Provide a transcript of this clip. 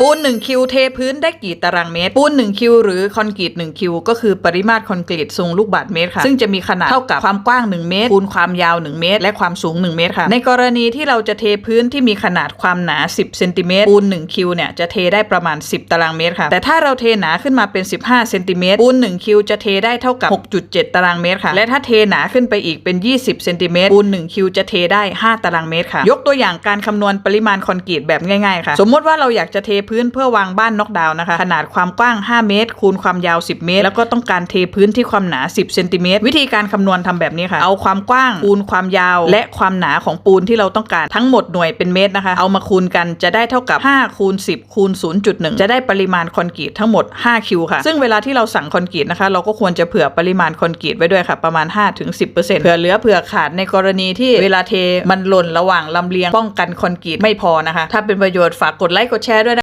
ปูน1คิวเทพื้นได้กี่ตารางเมตร ปูน1คิวหรือคอนกรีต1คิวก็คือปริมาตรคอนกรีตทรงลูกบาศก์เมตรค่ะ ซึ่งจะมีขนาดเท่ากับความกว้าง 1 เมตร คูณความยาว 1 เมตร และความสูง 1 เมตรค่ะ ในกรณีที่เราจะเทพื้นที่มีขนาดความหนา 10 เซนติเมตร ปูน1คิวเนี่ยจะเทได้ประมาณ 10 ตารางเมตรค่ะ แต่ถ้าเราเทหนาขึ้นมาเป็น 15 เซนติเมตร ปูน1คิวจะเทได้เท่ากับ 6.7 ตารางเมตรค่ะ และถ้าเทหนาขึ้นไปอีกเป็น 20 เซนติเมตร ปูน1คิวจะเทได้ 5 ตารางเมตรค่ะ ยกตัวอย่างการคำนวณปริมาณคอนกรีตแบบง่ายๆค่ะ สมมติว่าเราอยากจะเทพื้นเพื่อวางบ้านน็อกดาวน์นะคะ ขนาดความกว้าง 5 เมตร คูณความยาว 10 เมตร แล้วก็ต้องการเทพื้นที่ความหนา 10เซนติเมตรวิธีการคำนวณทำแบบนี้ค่ะ เอาความกว้างคูณความยาว และความหนาของปูนที่เราต้องการทั้งหมดหน่วยเป็นเมตรนะคะ เอามาคูณกันจะได้เท่ากับ5คูณ10คูณ0.1 จะได้ปริมาณคอนกรีตทั้งหมด 5 คิวค่ะ ซึ่งเวลาที่เราสั่งคอนกรีตนะคะ เราก็ควรจะเผื่อปริมาณคอนกรีตไว้ด้วยค่ะประมาณ 5-10%เผื่อเหลือเผื่อขาดในกรณีที่เวลาเทมันหล่นระหว่างลำเลียงป้องกันคอนกรีตไม่พอนะคะ ถ้าเป็นประโยชน์ฝากกดไลค์กดแชร์ด้วยนะ